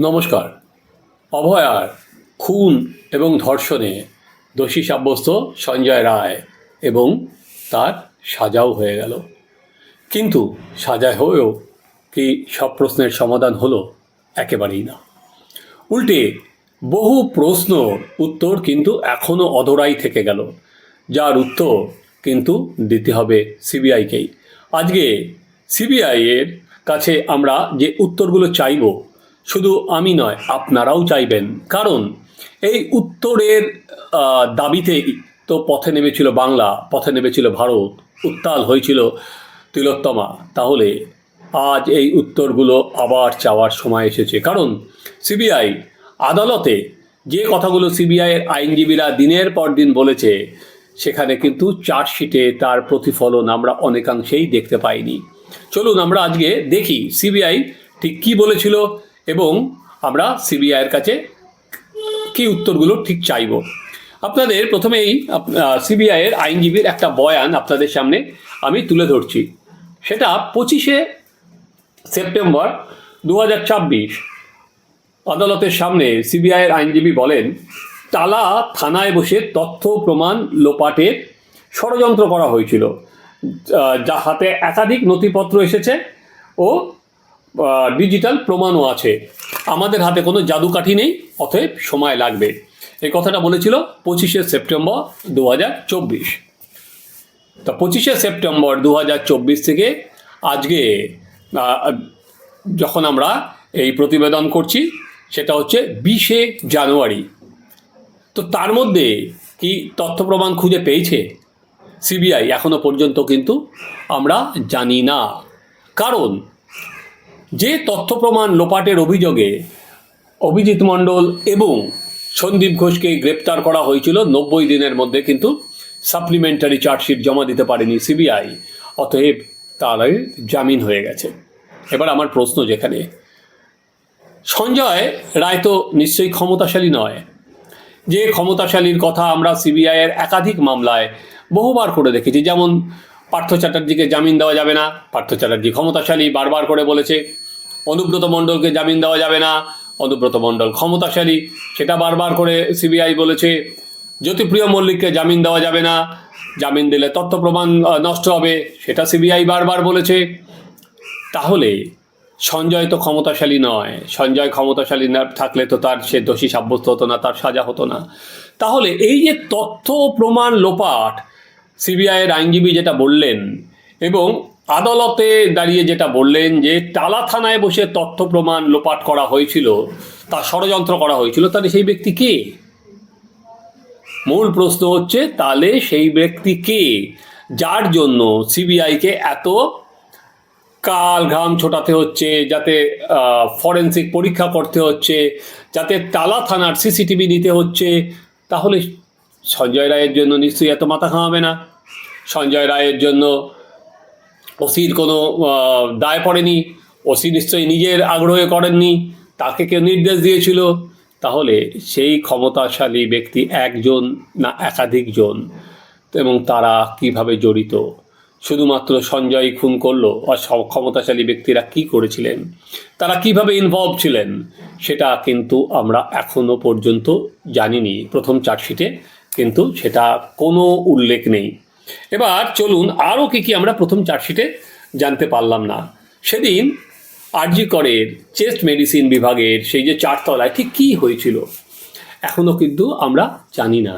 নমস্কার। অভয়ার খুন এবং ধর্ষণে দোষী সাব্যস্ত সঞ্জয় রায় এবং তার সাজাও হয়ে গেল। কিন্তু সাজা হয়েও কি সব প্রশ্নের সমাধান হলো? একেবারেই না। উল্টে বহু প্রশ্ন উত্তর কিন্তু এখনও অধরাই থেকে গেল। যার উত্তর কিন্তু দিতে হবে সিবিআইকেই। আজকে সিবিআইয়ের কাছে আমরা যে উত্তরগুলো চাইব শুধু আমি নয়, আপনারাও চাইবেন। কারণ এই উত্তরের দাবিতেই তো পথে নেমেছিল বাংলা, পথে নেমেছিল ভারত, উত্তাল হয়েছিল তিলোত্তমা। তাহলে আজ এই উত্তরগুলো আবার চাওয়ার সময় এসেছে। কারণ সিবিআই আদালতে যে কথাগুলো সিবিআইয়ের আইনজীবীরা দিনের পর দিন বলেছে, সেখানে কিন্তু চার্জশিটে তার প্রতিফলন আমরা অনেকাংশেই দেখতে পাইনি। চলুন আমরা আজকে দেখি সিবিআই ঠিক কী বলেছিল এবং আমরা সিবিআইয়ের কাছে কি উত্তরগুলো ঠিক চাইব? আপনাদের প্রথমেই সিবিআইয়ের আইনজীবীর একটা বয়ান আপনাদের সামনে আমি তুলে ধরছি। সেটা পঁচিশে সেপ্টেম্বর দু হাজার ছাব্বিশ। আদালতের সামনে সিবিআইয়ের আইনজীবী বলেন টালা থানায় বসে তথ্য, প্রমাণ লোপাটের ষড়যন্ত্র করা হয়েছিল, যা হাতে একাধিক নথিপত্র এসেছে ও ডিজিটাল প্রমাণও আছে। আমাদের হাতে কোনো জাদুকাঠি নেই, অতএব সময় লাগবে। এই কথাটা বলেছিল পঁচিশে সেপ্টেম্বর দু হাজার চব্বিশ। তা পঁচিশে সেপ্টেম্বর দু হাজার চব্বিশ থেকে আজকে যখন আমরা এই প্রতিবেদন করছি, সেটা হচ্ছে বিশে জানুয়ারি। তো তার মধ্যে কি তথ্য প্রমাণ খুঁজে পেয়েছে? সিবিআই এখনও পর্যন্ত কিন্তু আমরা জানি না। কারণ যে তথ্য প্রমাণ লোপাটের অভিযোগে অভিজিৎ মণ্ডল এবং সন্দীপ ঘোষকে গ্রেপ্তার করা হয়েছিল নব্বই দিনের মধ্যে, কিন্তু সাপ্লিমেন্টারি চার্জশিট জমা দিতে পারেনি সিবিআই। অতএব তারাই জামিন হয়ে গেছে। এবার আমার প্রশ্ন যেখানে, সঞ্জয় রায় তো নিশ্চয়ই ক্ষমতাশালী নয়। যে ক্ষমতাশালীর কথা আমরা সিবিআইয়ের একাধিক মামলায় বহুবার করে দেখেছি, যেমন পার্থ চ্যাটার্জিকে জামিন দেওয়া যাবে না। পার্থ চ্যাটার্জি ক্ষমতাশালী বারবার করে বলেছে, অনুব্রত মণ্ডলকে জামিন দেওয়া যাবে না। অনুব্রত মণ্ডল ক্ষমতাশালী, সেটা বারবার করে সিবিআই বলেছে। জ্যোতিপ্রিয় মল্লিককে জামিন দেওয়া যাবে না। জামিন দিলে তথ্য প্রমাণ নষ্ট হবে, সেটা সিবিআই বারবার বলেছে। তাহলে সঞ্জয় তো ক্ষমতাশালী নয়। সঞ্জয় ক্ষমতাশালী না থাকলে তো তার সে দোষী সাব্যস্ত হতো না, তার সাজা হতো না। তাহলে এই যে তথ্য প্রমাণ লোপাট সিবিআইয়ের আইনজীবী যেটা বললেন এবং আদালতে দাঁড়িয়ে যেটা বললেন যে টালা থানায় বসে তথ্য প্রমাণ লোপাট করা হয়েছিল, তা ষড়যন্ত্র করা হয়েছিল, তাহলে সেই ব্যক্তি কে? মূল প্রশ্ন হচ্ছে, তাহলে সেই ব্যক্তি কে? যার জন্য সিবিআইকে এত কাল ঘাম ছোটাতে হচ্ছে, যাতে ফরেন্সিক পরীক্ষা করতে হচ্ছে, যাতে টালা থানার সিসিটিভি নিতে হচ্ছে, তাহলে সঞ্জয় রায়ের জন্য নিশ্চয়ই এত মাথা খাওয়াবে না। সঞ্জয় রায়ের জন্য ওসির কোনো দায় পড়েনি। ওসি নিশ্চয়ই নিজের আগ্রহে করেননি, তাকে কেউ নির্দেশ দিয়েছিল। তাহলে সেই ক্ষমতাশালী ব্যক্তি একজন না একাধিকজন এবং তারা কীভাবে জড়িত? শুধুমাত্র সঞ্জয় খুন করল, আর সব ক্ষমতাশালী ব্যক্তিরা কি করেছিলেন? তারা কীভাবে ইনভলভ ছিলেন? সেটা কিন্তু আমরা এখনও পর্যন্ত জানিনি। প্রথম চার্জশিটে কিন্তু সেটা কোনো উল্লেখ নেই। এবার চলুন আরও কি কি আমরা প্রথম চার্জশিটে জানতে পারলাম না। সেদিন আরজি করের চেস্ট মেডিসিন বিভাগের সেই যে চারতলায় ঠিক কী হয়েছিল এখনও কিন্তু আমরা জানি না।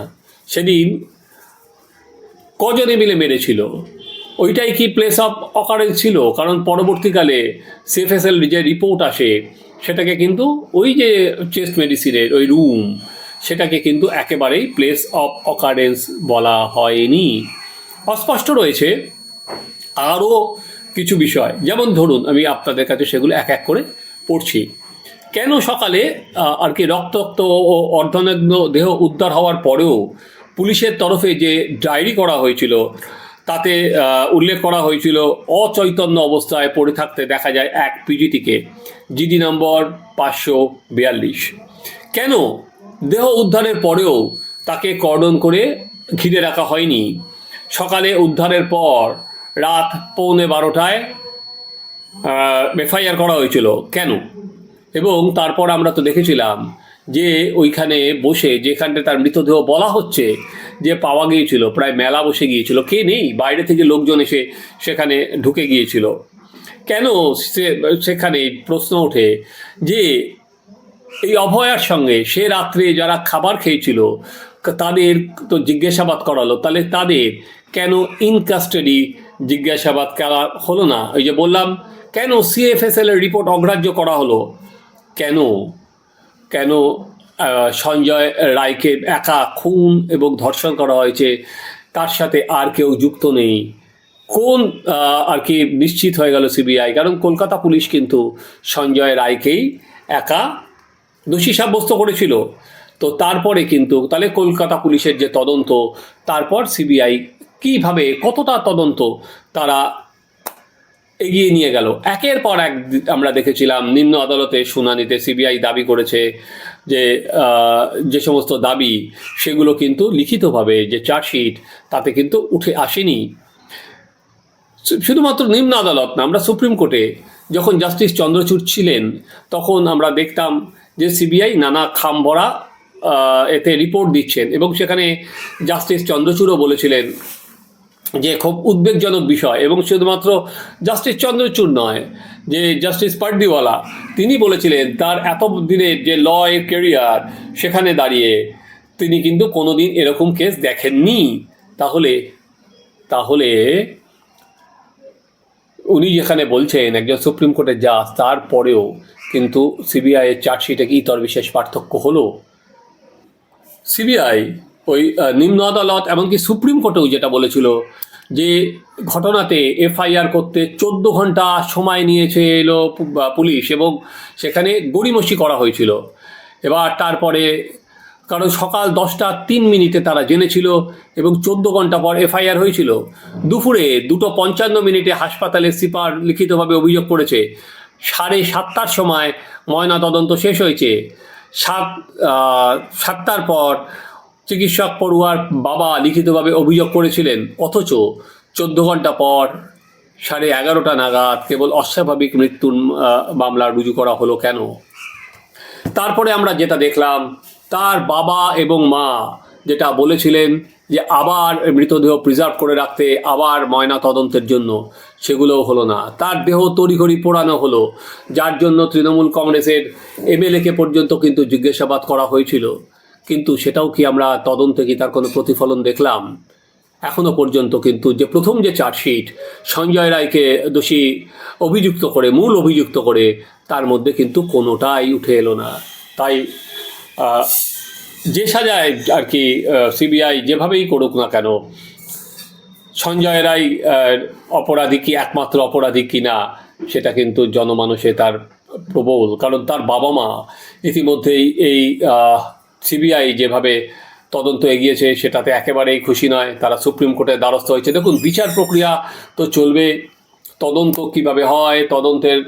সেদিন কজনে মিলে মেরেছিল? ওইটাই কি প্লেস অফ অকারেন্স ছিল? কারণ পরবর্তীকালে সিএফএসএল যে রিপোর্ট আসে, সেটাকে কিন্তু ওই যে চেস্ট মেডিসিনের, ওই রুম সেটাকে কিন্তু একেবারেই প্লেস অফ অকারেন্স বলা হয়নি। অস্পষ্ট রয়েছে আরও কিছু বিষয়। যেমন ধরুন, আমি আপনাদের কাছে সেগুলো এক এক করে পড়ছি। কেন সকালে আর কি রক্তাক্ত ও অর্ধনগ্ন দেহ উদ্ধার হওয়ার পরেও পুলিশের তরফে যে ডায়েরি করা হয়েছিল, তাতে উল্লেখ করা হয়েছিল অচৈতন্য অবস্থায় পড়ে থাকতে দেখা যায় এক পিজিটিকে জিডি নম্বর পাঁচশো বিয়াল্লিশ। কেন দেহ উদ্ধারের পরেও তাকে কর্ডন করে ঘিরে রাখা হয়নি। সকালে উদ্ধারের পর রাত পৌনে বারোটায় এফআইআর করা হয়েছিল। কেন? এবং তারপর আমরা তো দেখেছিলাম যে ওইখানে বসে যেখানটা তার মৃতদেহ বলা হচ্ছে যে পাওয়া গিয়েছিল, প্রায় মেলা বসে গিয়েছিল। কে নেই? বাইরে থেকে লোকজন এসে সেখানে ঢুকে গিয়েছিল। কেন সে- সেখানে প্রশ্ন ওঠে যে এই অভয়ার সঙ্গে সে রাত্রে যারা খাবার খেয়েছিল তাদের তো জিজ্ঞাসাবাদ করালো, তাহলে তাদের কেন ইন কাস্টাডি জিজ্ঞাসাবাদ করা হলো না? ওই যে বললাম, কেন সিএফএসএল এর রিপোর্ট অগ্রাহ্য করা হলো? কেন? কেন সঞ্জয় রায়কে একা খুন এবং ধর্ষণ করা হয়েছে? তার সাথে আর কেউ যুক্ত নেই। কোন আর কি নিশ্চিত হয়ে গেল সিবিআই কারণ কলকাতা পুলিশ কিন্তু সঞ্জয় রায়কেই একা দোষী সাব্যস্ত করেছিল। তো তারপরে কিন্তু তাহলে কলকাতা পুলিশের যে তদন্ত, তারপর সিবিআই কীভাবে, কতটা তদন্ত তারা এগিয়ে নিয়ে গেল? একের পর এক আমরা দেখেছিলাম, নিম্ন আদালতে শুনানিতে সিবিআই দাবি করেছে যে যে সমস্ত দাবি, সেগুলো কিন্তু লিখিতভাবে যে চার্জশিট, তাতে কিন্তু উঠে আসেনি। শুধুমাত্র নিম্ন আদালত না, আমরা সুপ্রিম কোর্টে যখন জাস্টিস চন্দ্রচূড় ছিলেন, তখন আমরা দেখতাম যে সিবিআই নানা খামভরা আহ, এতে রিপোর্ট দিচ্ছেন এবং সেখানে জাস্টিস চন্দ্রচূড়ও বলেছিলেন যে খুব উদ্বেগজনক বিষয় এবং শুধুমাত্র জাস্টিস চন্দ্রচূড় নয় যে জাস্টিস পার্ডিওয়ালা তিনি বলেছিলেন তার এত দিনের যে ল এর কেরিয়ার সেখানে দাঁড়িয়ে তিনি কিন্তু কোনোদিন এরকম কেস দেখেননি। তাহলে তাহলে উনি যেখানে বলছেন একজন সুপ্রিম কোর্টের জাজ তারপরেও কিন্তু সিবিআই এর চার্জশিটে কি তোর বিশেষ পার্থক্য হলো? সিবিআই ওই নিম্ন আদালত এমনকি সুপ্রিম কোর্টেও যেটা বলেছিল যে ঘটনাতে এফআইআর করতে চোদ্দ ঘণ্টা সময় নিয়েছে এলো পুলিশ এবং সেখানে গড়িমসি করা হয়েছিল। এবার তারপরে কারণ সকাল দশটা তিন মিনিটে তারা জেনেছিল এবং চোদ্দ ঘণ্টা পর এফআইআর হয়েছিল। দুপুরে দুটো পঞ্চান্ন মিনিটে হাসপাতালের সিপার লিখিতভাবে অভিযোগ করেছে। সাড়ে সাতটার সময় ময়না তদন্ত শেষ হয়েছে। সাত সাতটার পর চিকিৎসক পড়ুয়ার বাবা লিখিতভাবে অভিযোগ করেছিলেন, অথচ চোদ্দ ঘণ্টা পর সাড়ে এগারোটা নাগাদ কেবল অস্বাভাবিক মৃত্যুর মামলা রুজু করা হলো কেন? তারপরে আমরা যেটা দেখলাম, তার বাবা এবং মা যেটা বলেছিলেন যে আবার মৃতদেহ প্রিজার্ভ করে রাখতে, আবার ময়না তদন্তের জন্য, সেগুলোও হলো না। তার দেহ তড়িঘড়ি পোড়ানো হলো, যার জন্য তৃণমূল কংগ্রেসের এমএলএকে পর্যন্ত কিন্তু জিজ্ঞাসাবাদ করা হয়েছিল। কিন্তু সেটাও কি আমরা তদন্তে কি তার কোনো প্রতিফলন দেখলাম? এখনও পর্যন্ত কিন্তু যে প্রথম যে চার্জশিট, সঞ্জয় রায়কে দোষী অভিযুক্ত করে, মূল অভিযুক্ত করে, তার মধ্যে কিন্তু কোনোটাই উঠে এলো না। তাই যে সাজায় আর কি সিবিআই যেভাবেই করুক না কেন, সঞ্জয় রায় অপরাধী কি একমাত্র অপরাধী কি না, সেটা কিন্তু জনমানসে তার প্রবল, কারণ তার বাবা মা ইতিমধ্যেই এই সিবিআই যেভাবে তদন্ত এগিয়েছে, সেটাতে একেবারেই খুশি নয়। তারা সুপ্রিম কোর্টের দ্বারস্থ হয়েছে। দেখুন, বিচার প্রক্রিয়া তো চলবে। তদন্ত কীভাবে হয়, তদন্তের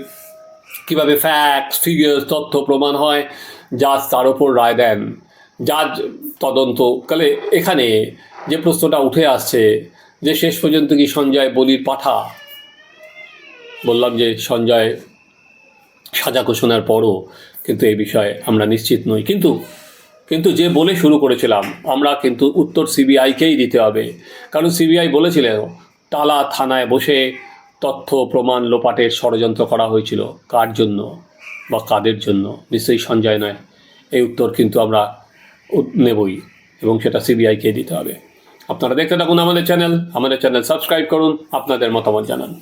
কীভাবে ফ্যাক্ট ফিগার্স তথ্য, প্রমাণ হয় জাজ তার ওপর রায় দেন। জাজ তদন্ত কালে এখানে যে প্রশ্নটা উঠে আসছে যে শেষ পর্যন্ত কি সঞ্জয় বলির পাঠা? বললাম যে সঞ্জয় সাজা ঘোষণার পরও কিন্তু এই বিষয়ে আমরা নিশ্চিত নই। কিন্তু কিন্তু যে বলে শুরু করেছিলাম, আমরা কিন্তু উত্তর সিবিআইকেই দিতে হবে। কারণ সিবিআই বলেছিলেন টালা থানায় বসে তথ্য প্রমাণ লোপাটের ষড়যন্ত্র করা হয়েছিল। কার জন্য বা কাদের জন্য? নিশ্চয়ই সঞ্জয় নয়। এই উত্তর কিন্তু আমরা নেবই এবং সেটা সিবিআইকে দিতে হবে। আপনারা দেখতে থাকুন আমাদের চ্যানেল। আমাদের চ্যানেল সাবস্ক্রাইব করুন। আপনাদের মতামত জানান।